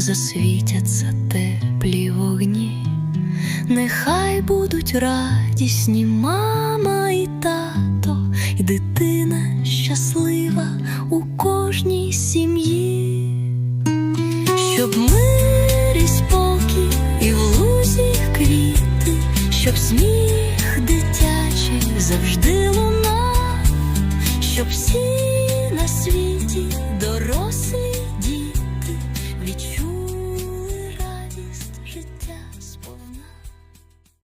засвітяться теплі вогні. Нехай будуть радісні мама і тато, і дитина щаслива у кожній сім'ї, щоб мир і спокій, і в лузі квіти, щоб сміх дитячий завжди лунав, щоб всі